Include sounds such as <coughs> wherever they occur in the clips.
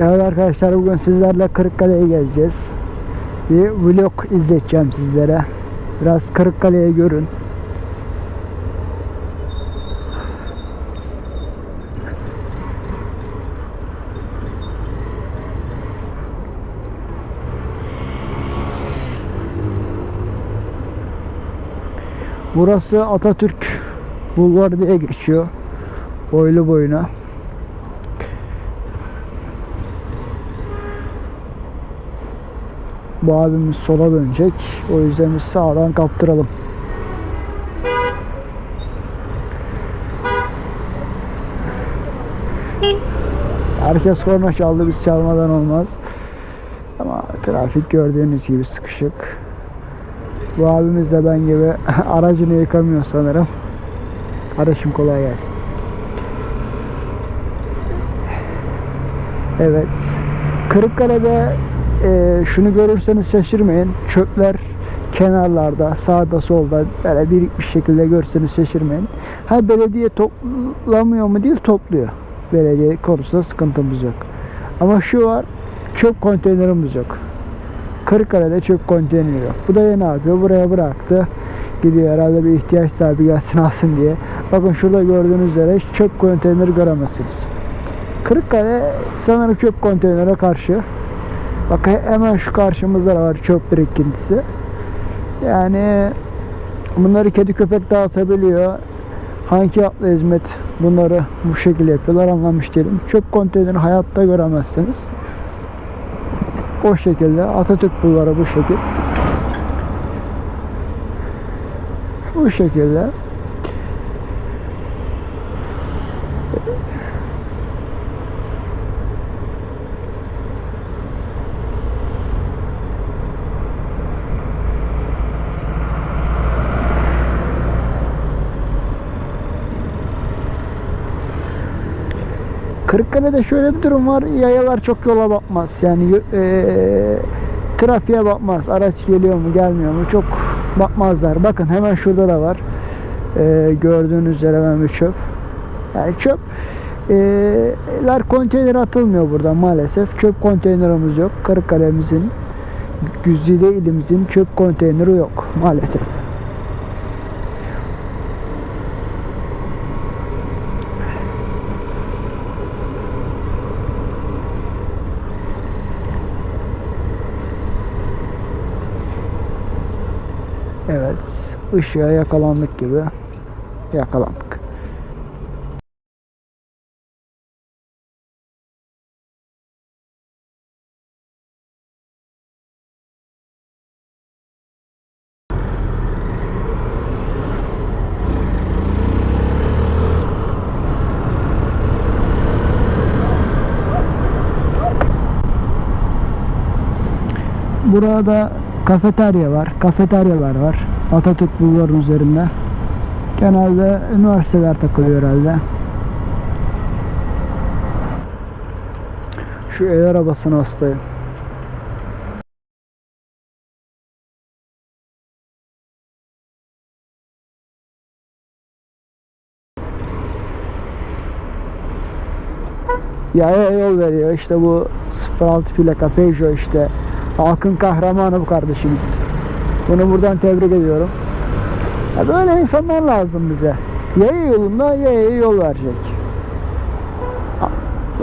Evet arkadaşlar bugün sizlerle Kırıkkale'yi gezeceğiz. Bir vlog izleteceğim sizlere. Biraz Kırıkkale'yi görün. Burası Atatürk Bulvarı diye geçiyor. Boylu boyuna. Bu abimiz sola dönecek. O yüzden biz sağdan kaptıralım. Herkes korna çaldı biz çalmadan olmaz. Ama trafik gördüğünüz gibi sıkışık. Bu abimiz de ben gibi <laughs> aracını yıkamıyor sanırım. Kardeşim kolay gelsin. Evet. Kırıkkale'de e, şunu görürseniz şaşırmayın. Çöpler kenarlarda, sağda solda böyle birikmiş şekilde görseniz şaşırmayın. Ha belediye toplamıyor mu değil topluyor. Belediye konusunda sıkıntımız yok. Ama şu var çöp konteynerimiz yok. Kırıkkale'de çöp konteyneri yok. Bu da ne yapıyor? Buraya bıraktı. Gidiyor herhalde bir ihtiyaç sahibi gelsin <laughs> alsın diye. Bakın şurada gördüğünüz üzere hiç çöp konteyneri göremezsiniz. Kırıkkale sanırım çöp konteynere karşı. Bak hemen şu karşımızda var çöp birikintisi. Yani bunları kedi köpek dağıtabiliyor. Hangi atlı hizmet bunları bu şekilde yapıyorlar anlamış değilim. Çöp konteyneri hayatta göremezsiniz. O şekilde Atatürk Bulvarı bu şekil. Bu şekilde. Kırıkkale'de şöyle bir durum var. Yayalar çok yola bakmaz. Yani eee trafiğe bakmaz. Araç geliyor mu gelmiyor mu çok bakmazlar. Bakın hemen şurada da var. Eee, gördüğünüz üzere hemen bir çöp. Yani çöp eee, ler konteyner atılmıyor burada maalesef. Çöp konteynerimiz yok. Kırıkkale'mizin Güzide ilimizin çöp konteyneri yok maalesef. Evet, ışığa yakalandık gibi yakalandık. Burada kafeterya var, kafeteryalar var. Atatürk Bulvarı üzerinde. Genelde üniversiteler takılıyor herhalde. Şu el arabasına hastayım. Yaya yol veriyor işte bu 06 plaka Peugeot işte halkın kahramanı bu kardeşimiz. Bunu buradan tebrik ediyorum. Ya böyle insanlar lazım bize. Yaya yolunda yaya yol verecek.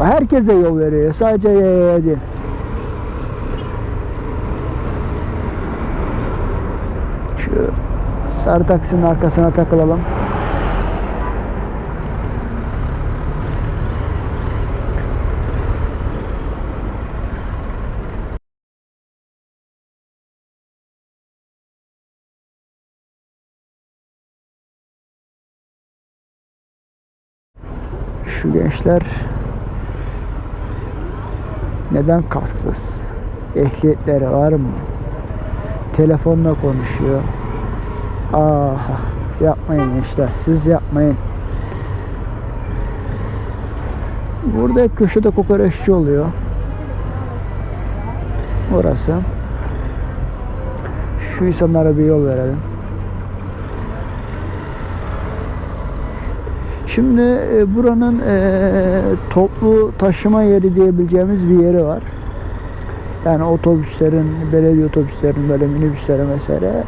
Herkese yol veriyor. Sadece yaya değil. Şu sarı taksinin arkasına takılalım. Şu gençler neden kasksız? Ehliyetleri var mı? Telefonla konuşuyor. Aha yapmayın gençler siz yapmayın. Burada köşede kokoreççi oluyor. Orası. Şu insanlara bir yol verelim. Şimdi e, buranın e, toplu taşıma yeri diyebileceğimiz bir yeri var. Yani otobüslerin, belediye otobüslerin böyle minibüslerin mesela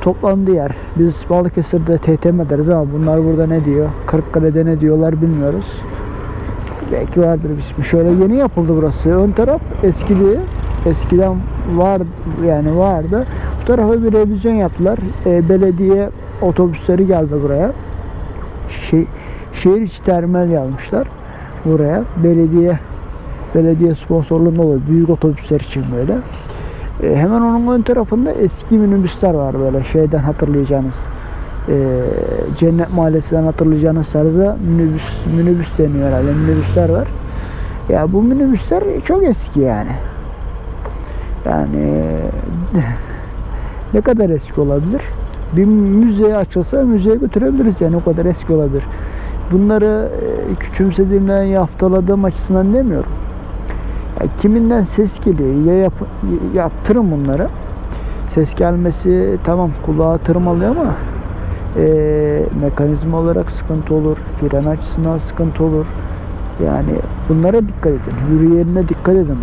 toplandığı yer. Biz Balıkesir'de TTM deriz ama bunlar burada ne diyor? Kırıkkale'de ne diyorlar bilmiyoruz. Belki vardır bir ismi. Şöyle yeni yapıldı burası. Ön taraf eskidi. Eskiden var yani vardı. Bu tarafa bir revizyon yaptılar. E, belediye otobüsleri geldi buraya. Şey, şehir içi terminal yazmışlar buraya. Belediye belediye sponsorluğunda oluyor. Büyük otobüsler için böyle. E, hemen onun ön tarafında eski minibüsler var böyle şeyden hatırlayacağınız. E, Cennet Mahallesi'nden hatırlayacağınız tarzda minibüs, minibüs deniyor herhalde. Minibüsler var. Ya bu minibüsler çok eski yani. Yani ne kadar eski olabilir? Bir müzeye açılsa müzeye götürebiliriz yani o kadar eski olabilir. Bunları e, küçümsediğimden yaftaladığım açısından demiyorum. Ya kiminden ses geliyor ya yap, yaptırın bunları. Ses gelmesi tamam kulağa tırmalıyor ama e, mekanizma olarak sıkıntı olur. Fren açısından sıkıntı olur. Yani bunlara dikkat edin. Yürü yerine dikkat edin.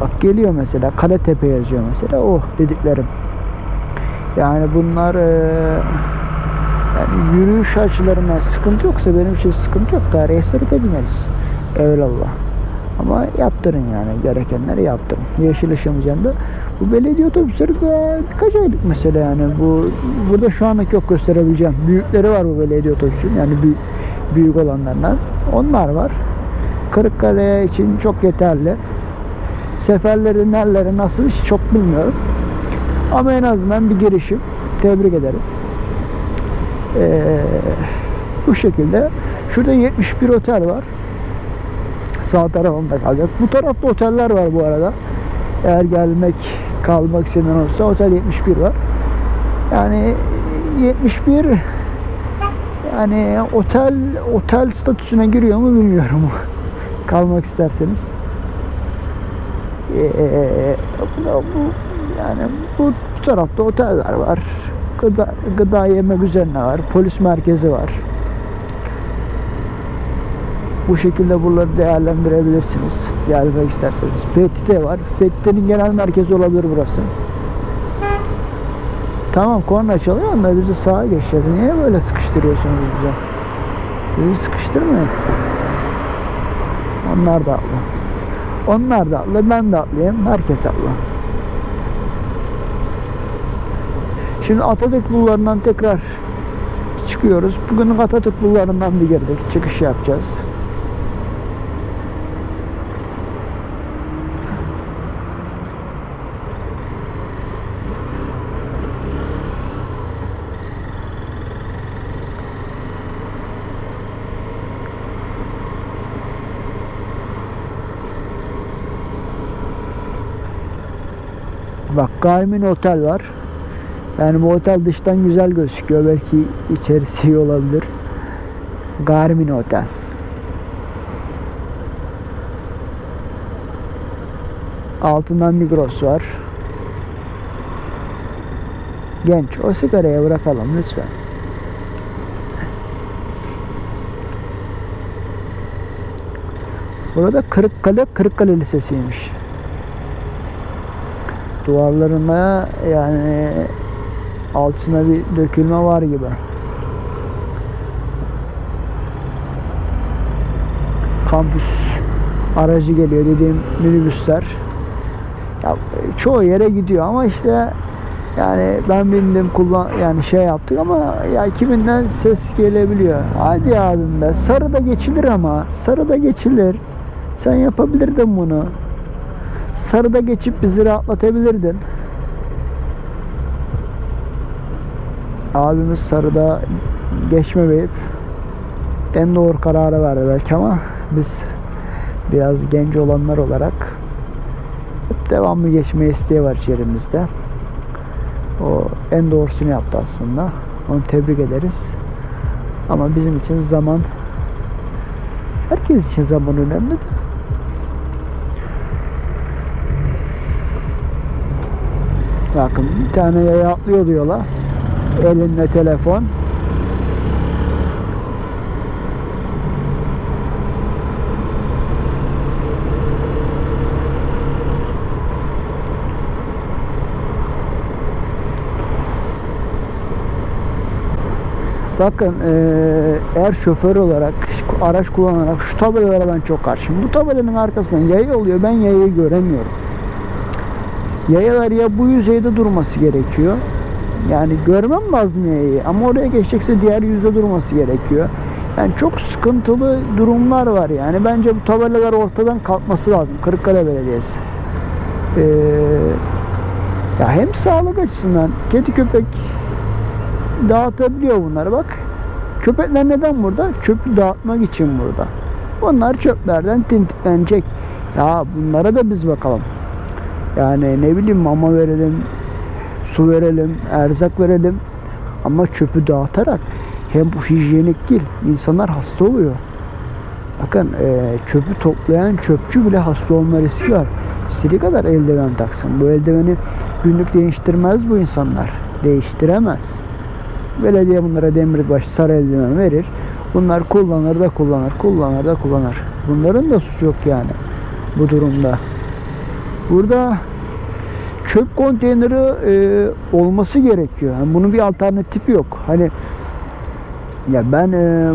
Bak geliyor mesela Kaletepe yazıyor mesela. Oh dediklerim. Yani bunlar e, yani yürüyüş açılarından sıkıntı yoksa benim için sıkıntı yok. Tarihi de bineriz. Eyvallah. Ama yaptırın yani gerekenleri yaptırın. Yeşil ışığımızda bu belediye otobüsleri de birkaç aylık mesela yani bu burada şu anlık yok gösterebileceğim. Büyükleri var bu belediye otobüsün yani büyük, büyük olanlardan. Onlar var. Kırıkkale için çok yeterli. Seferleri nereleri nasıl hiç çok bilmiyorum. Ama en azından bir girişim. Tebrik ederim. Ee, bu şekilde. Şurada 71 otel var. Sağ tarafında kalacak. Bu tarafta oteller var bu arada. Eğer gelmek, kalmak isteyen olursa otel 71 var. Yani 71 yani otel otel statüsüne giriyor mu bilmiyorum. <laughs> kalmak isterseniz. Ee, bu yani bu, bu tarafta oteller var. Gıda, gıda yemek üzerine var. Polis merkezi var. Bu şekilde buraları değerlendirebilirsiniz. Gelmek isterseniz. PTT var. PTT'nin genel merkezi olabilir burası. Tamam korna çalıyor ama bizi sağa geçiyor. Niye böyle sıkıştırıyorsunuz bize? Bizi sıkıştırmayın. Onlar da atlı. Onlar da atlı. Ben de atlayayım. Herkes atlı. Şimdi Atatürk bulvarından tekrar çıkıyoruz. Bugün Atatürk bulvarından bir girdik. Çıkış yapacağız. Bak Garmin Otel var. Yani bu otel dıştan güzel gözüküyor. Belki içerisi iyi olabilir. Garmin Otel. Altından Migros var. Genç. O sigaraya bırakalım lütfen. Burada Kırıkkale Kırıkkale Lisesi'ymiş. Duvarlarında yani altına bir dökülme var gibi. Kampüs aracı geliyor dediğim minibüsler. Ya, çoğu yere gidiyor ama işte yani ben bindim kullan yani şey yaptık ama ya kiminden ses gelebiliyor. Hadi abim be sarıda geçilir ama sarıda geçilir. Sen yapabilirdin bunu. Sarıda geçip bizi rahatlatabilirdin. Abimiz sarıda geçmeyip en doğru kararı verdi belki ama biz biraz genç olanlar olarak hep devamlı geçme isteği var içerimizde. O en doğrusunu yaptı aslında. Onu tebrik ederiz. Ama bizim için zaman herkes için zaman önemli de Bakın bir tane yaya atlıyor diyorlar elinde telefon. Bakın e, eğer şoför olarak araç kullanarak şu tabelalara ben çok karşıyım. Bu tabelanın arkasından yayı oluyor. Ben yayı göremiyorum. Yayalar ya bu yüzeyde durması gerekiyor yani görmem lazım yayayı ama oraya geçecekse diğer yüzde durması gerekiyor. Yani çok sıkıntılı durumlar var yani. Bence bu tabelalar ortadan kalkması lazım. Kırıkkale Belediyesi. Eee, ya hem sağlık açısından kedi köpek dağıtabiliyor bunları bak. Köpekler neden burada? Çöpü dağıtmak için burada. Bunlar çöplerden tintiklenecek. Ya bunlara da biz bakalım. Yani ne bileyim mama verelim, su verelim, erzak verelim. Ama çöpü dağıtarak hem bu hijyenik değil, insanlar hasta oluyor. Bakın e, çöpü toplayan çöpçü bile hasta olma riski var. İstediği kadar eldiven taksın. Bu eldiveni günlük değiştirmez bu insanlar. Değiştiremez. Belediye bunlara demirbaş sarı eldiven verir. Bunlar kullanır da kullanır, kullanır da kullanır. Bunların da suçu yok yani bu durumda. Burada çöp konteyneri e, olması gerekiyor. Yani bunun bir alternatifi yok. Hani ya ben e,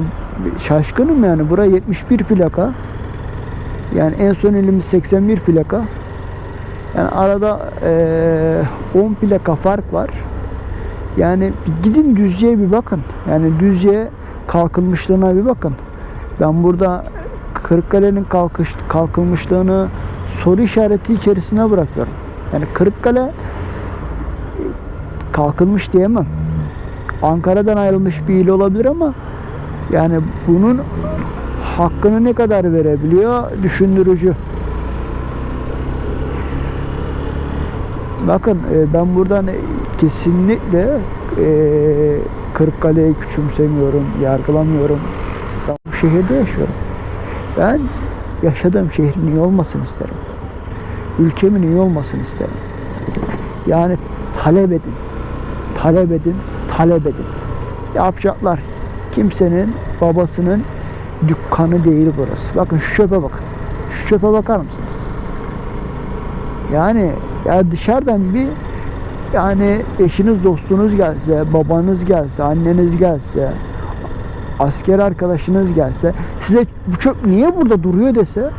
şaşkınım yani. Bura 71 plaka. Yani en son elimiz 81 plaka. Yani arada e, 10 plaka fark var. Yani gidin Düzce'ye bir bakın. Yani Düzce'ye kalkınmışlığına bir bakın. Ben burada Kırıkkale'nin kalkış, kalkınmışlığını soru işareti içerisine bırakıyorum. Yani Kırıkkale kalkınmış diyemem. Ankara'dan ayrılmış bir il olabilir ama yani bunun hakkını ne kadar verebiliyor düşündürücü. Bakın e, ben buradan kesinlikle e, Kırıkkale'yi küçümsemiyorum, yargılamıyorum. Ben bu şehirde yaşıyorum. Ben yaşadığım şehrin iyi olmasını isterim. Ülkemin iyi olmasını isterim. Yani talep edin. Talep edin, talep edin. Yapacaklar. Kimsenin babasının dükkanı değil burası. Bakın şu çöpe bakın. Şu çöpe bakar mısınız? Yani ya dışarıdan bir yani eşiniz dostunuz gelse, babanız gelse, anneniz gelse, asker arkadaşınız gelse size bu çöp niye burada duruyor dese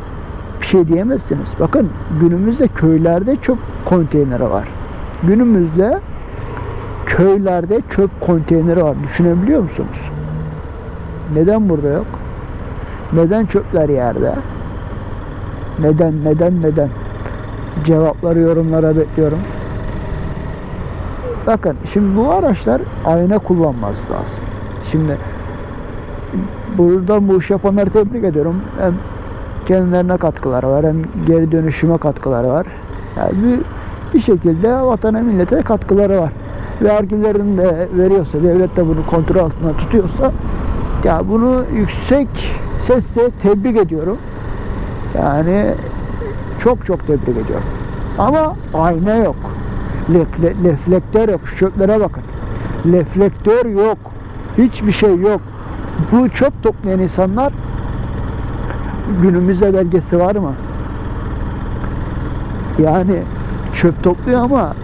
bir şey diyemezsiniz. Bakın günümüzde köylerde çöp konteyneri var. Günümüzde köylerde çöp konteyneri var. Düşünebiliyor musunuz? Neden burada yok? Neden çöpler yerde? Neden, neden, neden? Cevapları yorumlara bekliyorum. Bakın şimdi bu araçlar ayna kullanması lazım. Şimdi buradan bu iş yapanları tebrik ediyorum. Hem kendilerine katkıları var hem geri dönüşüme katkıları var. Yani bir, bir şekilde vatana millete katkıları var. Vergilerini de veriyorsa, devlet de bunu kontrol altında tutuyorsa ya bunu yüksek sesle tebrik ediyorum. Yani çok çok tebrik ediyorum. Ama ayna yok. Lefle, reflektör yok. Şu çöplere bakın. Reflektör yok. Hiçbir şey yok. Bu çöp toplayan insanlar günümüzde belgesi var mı? Yani çöp topluyor ama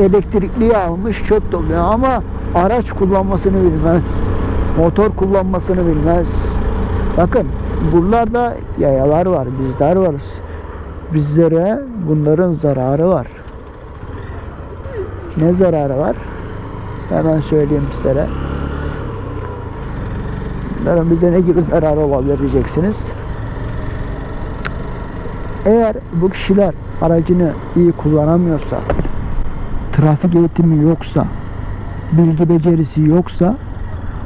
elektrikliyi almış çöp topluyor ama araç kullanmasını bilmez. Motor kullanmasını bilmez. Bakın buralarda yayalar var, bizler varız. Bizlere bunların zararı var. Ne zararı var? Hemen söyleyeyim sizlere. Bunların bize ne gibi zararı olabilir diyeceksiniz. Eğer bu kişiler aracını iyi kullanamıyorsa, trafik eğitimi yoksa, bilgi becerisi yoksa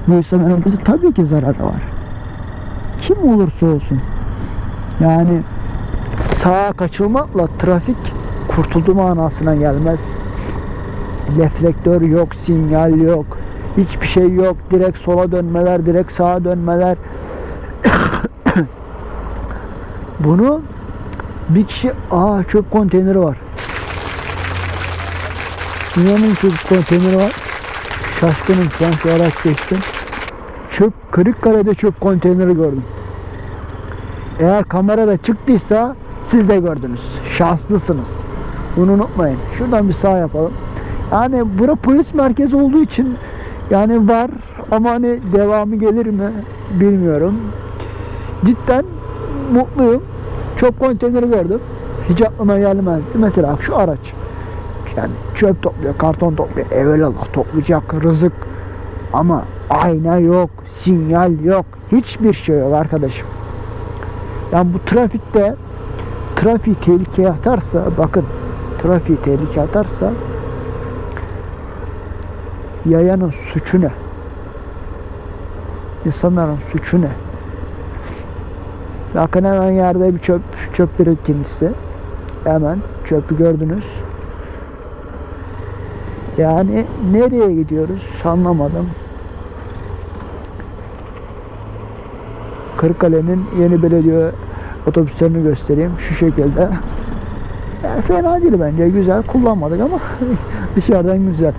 bu insanların bize tabii ki zararı var. Kim olursa olsun. Yani sağa kaçılmakla trafik kurtuldu manasına gelmez. Reflektör yok, sinyal yok, hiçbir şey yok. Direkt sola dönmeler, direkt sağa dönmeler. <coughs> Bunu bir kişi, aa çöp konteyneri var. Dünyanın çöp konteyneri var. Şaşkınım şu an şu araç geçtim. Çöp, Kırıkkale'de çöp konteyneri gördüm. Eğer kamerada çıktıysa siz de gördünüz. Şanslısınız. Bunu unutmayın. Şuradan bir sağ yapalım. Yani bura polis merkezi olduğu için yani var ama hani devamı gelir mi bilmiyorum. Cidden mutluyum. Çok konteyneri gördüm. Hiç aklıma gelmezdi. Mesela şu araç. Yani çöp topluyor, karton topluyor. Evelallah toplayacak rızık. Ama ayna yok, sinyal yok. Hiçbir şey yok arkadaşım. Yani bu trafikte trafiği tehlikeye atarsa bakın trafiği tehlikeye atarsa yayanın suçu ne? İnsanların suçu ne? Bakın hemen yerde bir çöp, çöp birikintisi. Hemen çöpü gördünüz. Yani nereye gidiyoruz anlamadım. Kırıkkale'nin yeni belediye otobüslerini göstereyim şu şekilde. Yani fena değil bence. Güzel. Kullanmadık ama <laughs> dışarıdan güzel.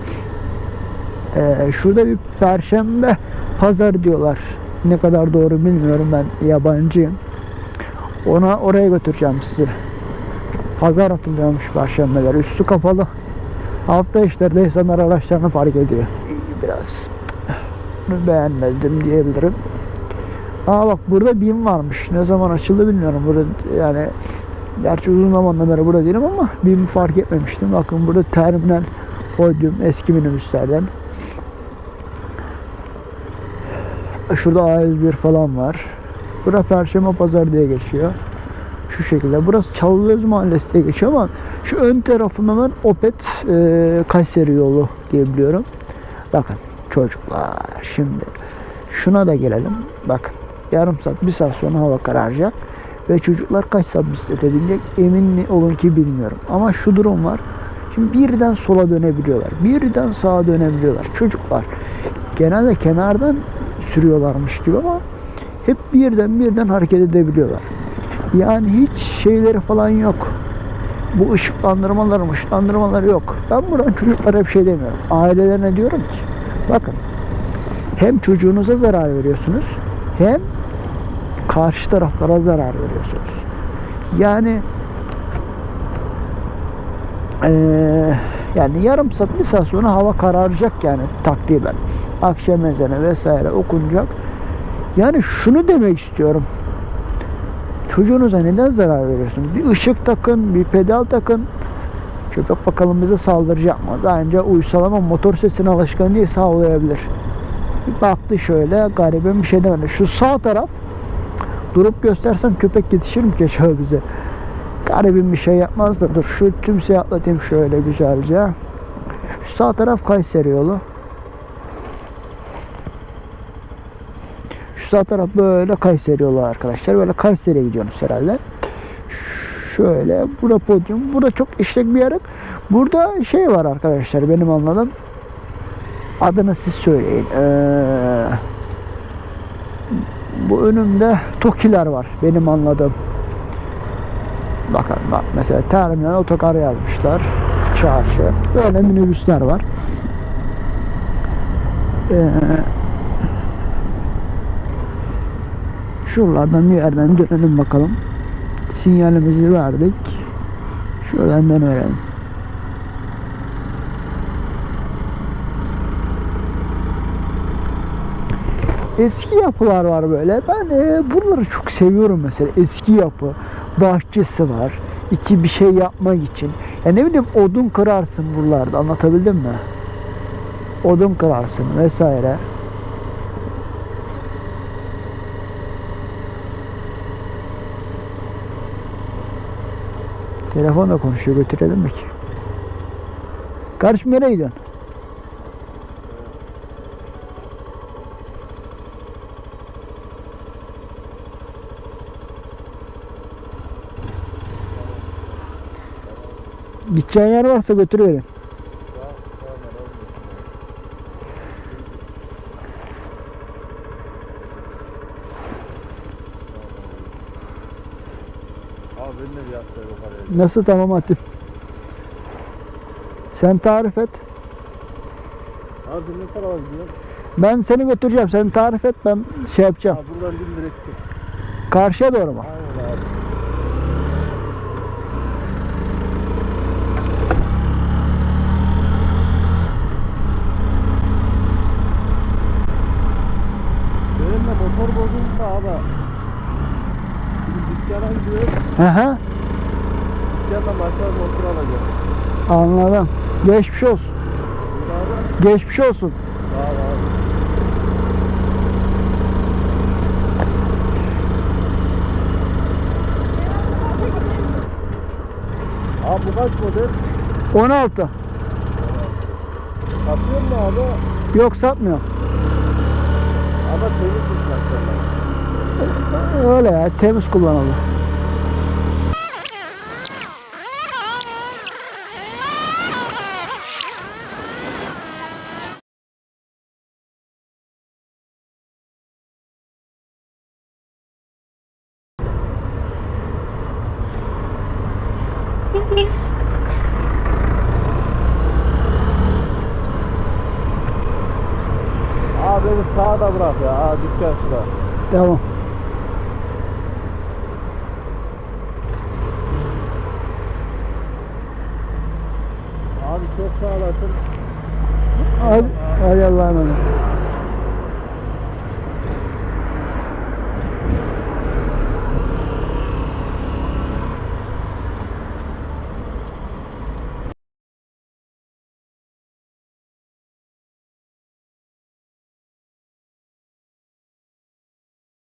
Ee, şurada bir perşembe pazar diyorlar. Ne kadar doğru bilmiyorum ben yabancıyım. Ona oraya götüreceğim sizi. Pazar atılıyormuş perşembeler. Üstü kapalı. Hafta işlerde insanlar araçlarını park ediyor. Biraz beğenmedim diyebilirim. Aa bak burada BİM varmış. Ne zaman açıldı bilmiyorum. Burada yani gerçi uzun zamandan beri burada değilim ama BİM fark etmemiştim. Bakın burada terminal podyum eski minibüslerden. Şurada A101 falan var. Burası Perşembe Pazar diye geçiyor. Şu şekilde. Burası Çalılöz Mahallesi diye geçiyor ama şu ön tarafım hemen Opet e, Kayseri yolu diye biliyorum. Bakın çocuklar şimdi şuna da gelelim. Bakın yarım saat bir saat sonra hava kararacak ve çocuklar kaç saat bisiklete binecek emin olun ki bilmiyorum. Ama şu durum var. Şimdi birden sola dönebiliyorlar. Birden sağa dönebiliyorlar. Çocuklar genelde kenardan sürüyorlarmış gibi ama hep birden birden hareket edebiliyorlar. Yani hiç şeyleri falan yok. Bu ışıklandırmalar ışıklandırmalar yok. Ben buradan çocuklara bir şey demiyorum. Ailelerine diyorum ki bakın hem çocuğunuza zarar veriyorsunuz hem karşı taraflara zarar veriyorsunuz. Yani eee, yani yarım saat bir saat sonra hava kararacak yani takriben. Akşam ezanı vesaire okunacak. Yani şunu demek istiyorum. Çocuğunuza neden zarar veriyorsunuz? Bir ışık takın, bir pedal takın. Köpek bakalım bize saldıracak mı? Daha önce uysal ama motor sesine alışkan değil sağlayabilir. Bir baktı şöyle garibim bir şey demedi. Şu sağ taraf durup göstersem köpek yetişir mi ki bize? Garibim bir şey yapmaz da dur şu tümseyi atlatayım şöyle güzelce. Şu sağ taraf Kayseri yolu. Şu sağ taraf böyle Kayseri yolu arkadaşlar. Böyle Kayseri'ye gidiyorsunuz herhalde. Şöyle burada podyum. Burada çok işlek bir yer. Burada şey var arkadaşlar benim anladığım. Adını siz söyleyin. Ee, bu önümde Tokiler var benim anladığım. Bakın bak mesela terminal otokar yazmışlar. Çarşı. Böyle minibüsler var. Ee, şuralardan bir yerden dönelim bakalım. Sinyalimizi verdik. Şuradan dönelim. Eski yapılar var böyle. Ben e, buraları çok seviyorum mesela. Eski yapı, bahçesi var. İki bir şey yapmak için. Ya ne bileyim odun kırarsın buralarda. Anlatabildim mi? Odun kırarsın vesaire. Telefonla konuşuyor götürelim mi ki? Kardeşim nereye gidiyorsun? Gideceğin yer varsa götürüverin. Nasıl tamam Hatim? Sen tarif et. Abi ne tarafa gidiyor? Ben seni götüreceğim. Sen tarif et ben şey yapacağım. Abi buradan dimdirek çık. Karşıya doğru mu? Aynen abi. de motor bozuldu abi. Dükkana gidiyor. Hı hı. Dükkandan başka bir motor alacağım. Anladım. Geçmiş olsun. Abi. Geçmiş olsun. Sağ ol abi. Abi bu kaç model? 16. Satıyor mu abi? Yok satmıyor. Ama temiz tutmaklar. Öyle ya temiz kullanılır. Abi <laughs> beni sağda bırak ya. Aa, dükkan şurada. Tamam.